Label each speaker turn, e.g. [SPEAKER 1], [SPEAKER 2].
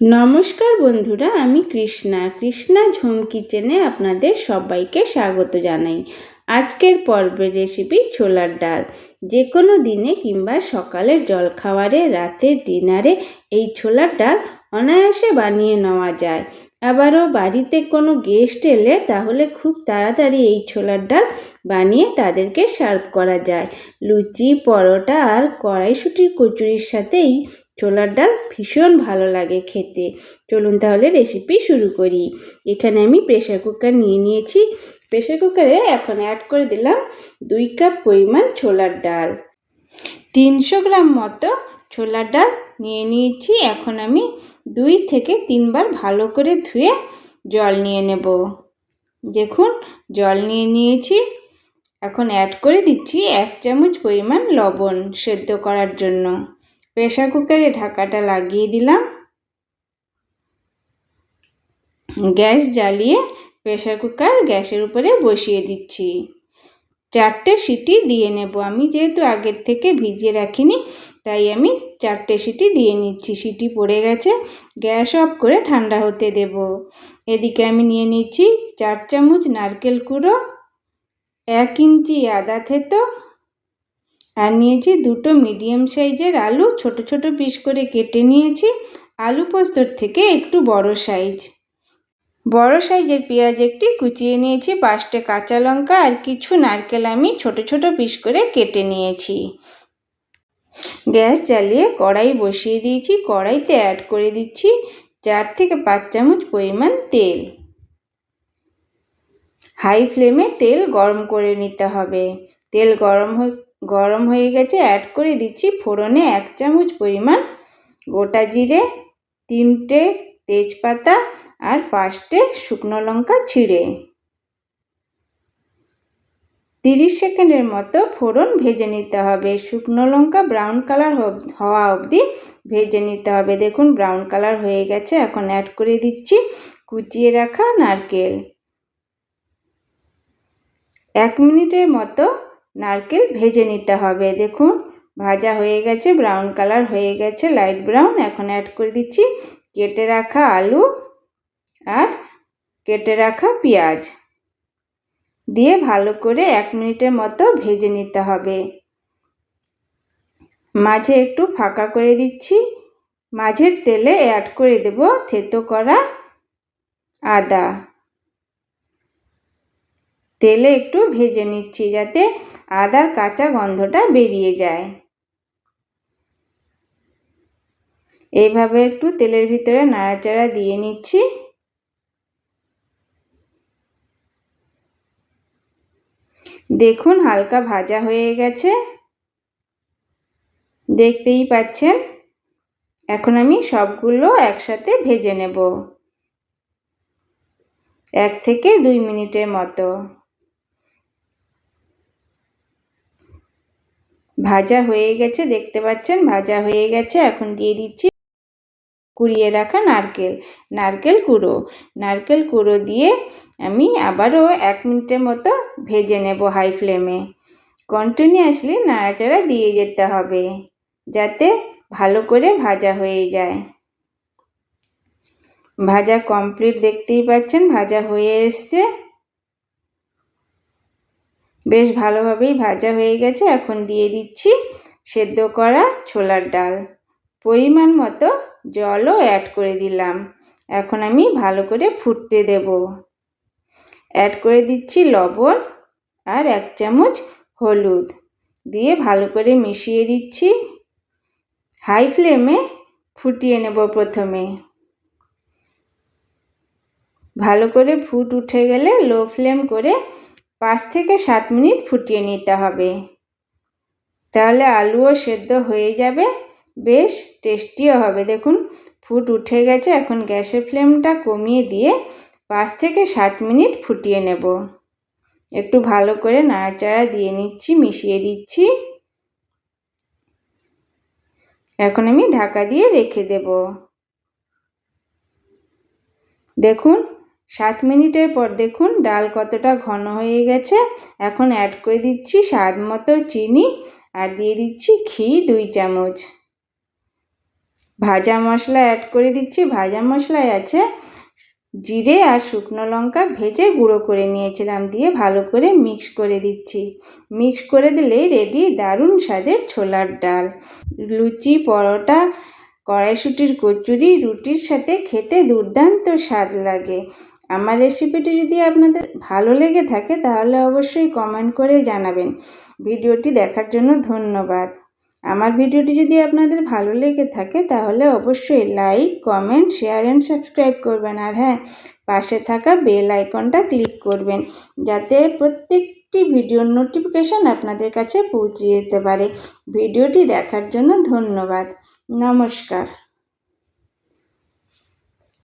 [SPEAKER 1] নমস্কার বন্ধুরা, আমি কৃষ্ণা। কৃষ্ণা ঝুম কিচেনে আপনাদের সবাইকে স্বাগত জানাই। আজকের পর্বের রেসিপি ছোলার ডাল। যে কোনো দিনে কিংবা সকালের জলখাবারে রাতের ডিনারে এই ছোলার ডাল অনায়াসে বানিয়ে নেওয়া যায়। আবারও বাড়িতে কোনো গেস্ট এলে তাহলে খুব তাড়াতাড়ি এই ছোলার ডাল বানিয়ে তাদেরকে সার্ভ করা যায়। লুচি, পরোটা আর কড়াইশুটির কচুরির সাথেই ছোলার ডাল ভীষণ ভালো লাগে খেতে। চলুন তাহলে রেসিপি শুরু করি। এখানে আমি প্রেশার কুকার নিয়ে নিয়েছি। প্রেশার কুকারে এখন অ্যাড করে দিলাম দুই কাপ পরিমাণ ছোলার ডাল। তিনশো গ্রাম মতো ছোলার ডাল নিয়ে নিয়েছি। এখন আমি দুই থেকে তিনবার ভালো করে ধুয়ে জল নিয়ে নেব। দেখুন, জল নিয়ে নিয়েছি। এখন অ্যাড করে দিচ্ছি এক চামচ পরিমাণ লবণ সেদ্ধ করার জন্য। প্রেশার কুকারে ঢাকাটা লাগিয়ে দিলাম। গ্যাস জ্বালিয়ে প্রেশার কুকার গ্যাসের উপরে বসিয়ে দিচ্ছি। চারটে সিটি দিয়ে নেব। আমি যেহেতু আগের থেকে ভিজিয়ে রাখিনি, তাই আমি চারটে সিটি দিয়ে নিচ্ছি। সিটি পড়ে গেছে, গ্যাস অফ করে ঠান্ডা হতে দেব। এদিকে আমি নিয়ে নিচ্ছি চার চামচ নারকেল কুড়ো, এক ইঞ্চি আদা থেতো আর নিয়েছি দুটো মিডিয়াম সাইজের আলু, ছোট ছোট পিস করে কেটে নিয়েছি। আলু পোস্তর থেকে একটু বড় সাইজ বড় সাইজের পেঁয়াজ একটি কুচিয়ে নিয়েছি, পাঁচটে কাঁচা লঙ্কা আর কিছু নারকেল আমি ছোট ছোট পিস করে কেটে নিয়েছি। গ্যাস জ্বালিয়ে কড়াই বসিয়ে দিয়েছি, কড়াইতে অ্যাড করে দিচ্ছি চার থেকে পাঁচ চামচ পরিমাণ তেল। হাই ফ্লেমে তেল গরম করে নিতে হবে। তেল গরম হয়ে গরম হয়ে গেছে অ্যাড করে দিচ্ছি ফোড়নে এক চামচ পরিমাণ গোটা জিরে, তিনটে তেজপাতা আর পাঁচটে শুকনো লঙ্কা ছিঁড়ে। তিরিশ সেকেন্ডের মতো ফোড়ন ভেজে নিতে হবে। শুকনো লঙ্কা ব্রাউন কালার হওয়া অবধি ভেজে নিতে হবে। দেখুন ব্রাউন কালার হয়ে গেছে। এখন অ্যাড করে দিচ্ছি কুচিয়ে রাখা নারকেল। এক মিনিটের মতো নারকেল ভেজে নিতে হবে। দেখুন, ভাজা হয়ে গেছে ব্রাউন কালার হয়ে গেছে লাইট ব্রাউন এখন অ্যাড করে দিচ্ছি কেটে রাখা আলু আর কেটে রাখা পেঁয়াজ। দিয়ে ভালো করে এক মিনিটের মতো ভেজে নিতে হবে। মাঝে একটু ফাঁকা করে দিচ্ছি। মাঝের তেলে অ্যাড করে দেব থেতো করা আদা। তেলে একটু ভেজে নিচ্ছি যাতে আদার কাঁচা গন্ধটা বেরিয়ে যায়। এইভাবে একটু তেলের ভিতরে নাড়াচাড়া দিয়ে নিচ্ছি। দেখুন হালকা ভাজা হয়ে গেছে। দেখতেই পাচ্ছেন? এখন আমি সবগুলো একসাথে ভেজে নেব। এক থেকে দুই মিনিটের মতো। ভাজা হয়ে গেছে, দেখতে পাচ্ছেন? ভাজা হয়ে গেছে, এখন দিয়ে দিচ্ছি কুড়িয়ে রাখা নারকেল নারকেল কুড়ো। নারকেল কুড়ো দিয়ে আমি আবারও এক মিনিটের মতো ভেজে নেব হাই ফ্লেমে। কন্টিনিউয়াসলি নাড়াচাড়া দিয়ে যেতে হবে, যাতে ভালো করে ভাজা হয়ে যায়। ভাজা কমপ্লিট দেখতেই পাচ্ছেন, ভাজা হয়ে এসছে। বেশ ভালোভাবেই ভাজা হয়ে গেছে। এখন দিয়ে দিচ্ছি সেদ্ধ করা ছোলার ডাল। পরিমাণ মতো জলও অ্যাড করে দিলাম। এখন আমি ভালো করে ফুটতে দেব। অ্যাড করে দিচ্ছি লবণ আর এক চামচ হলুদ। দিয়ে ভালো করে মিশিয়ে দিচ্ছি। হাই ফ্লেমে ফুটিয়ে নেব প্রথমে। ভালো করে ফুট উঠে গেলে লো ফ্লেম করে পাঁচ থেকে সাত মিনিট ফুটিয়ে নিতে হবে। তাহলে আলুও সেদ্ধ হয়ে যাবে। বেশ টেস্টিও হবে। দেখুন, ফুট উঠে গেছে। এখন গ্যাসের ফ্লেমটা কমিয়ে দিয়ে পাঁচ থেকে সাত মিনিট ফুটিয়ে নেব। একটু ভালো করে নাড়াচাড়া দিয়ে নিচ্ছি, মিশিয়ে দিচ্ছি। এখন আমি ঢাকা দিয়ে রেখে দেব। দেখুন সাত মিনিটের পর দেখুন ডাল কতটা ঘন হয়ে গেছে। এখন অ্যাড করে দিচ্ছি স্বাদ মতো চিনি আর দিয়ে দিচ্ছি ঘি দুই চামচ। ভাজা মশলা অ্যাড করে দিচ্ছি। ভাজা মশলায় আছে জিরে আর শুকনো লঙ্কা ভেজে গুঁড়ো করে নিয়েছিলাম দিয়ে ভালো করে মিক্স করে দিচ্ছি। মিক্স করে দিলেই রেডি দারুণ স্বাদের ছোলার ডাল। লুচি, পরোটা, কড়াইশুটির কচুরি, রুটির সাথে খেতে দুর্দান্ত স্বাদ লাগে। আমার রেসিপিটি যদি আপনাদের ভালো লেগে থাকে, তাহলে অবশ্যই কমেন্ট করে জানাবেন। ভিডিওটি দেখার জন্য ধন্যবাদ। আমার ভিডিওটি যদি আপনাদের ভালো লেগে থাকে, তাহলে অবশ্যই like comment share and subscribe করবেন। আর হ্যাঁ পাশে থাকা বেল আইকনটা ক্লিক করবেন, যাতে প্রত্যেকটি ভিডিওর নোটিফিকেশান আপনাদের কাছে পৌঁছে যেতে পারে। ভিডিওটি দেখার জন্য ধন্যবাদ। নমস্কার।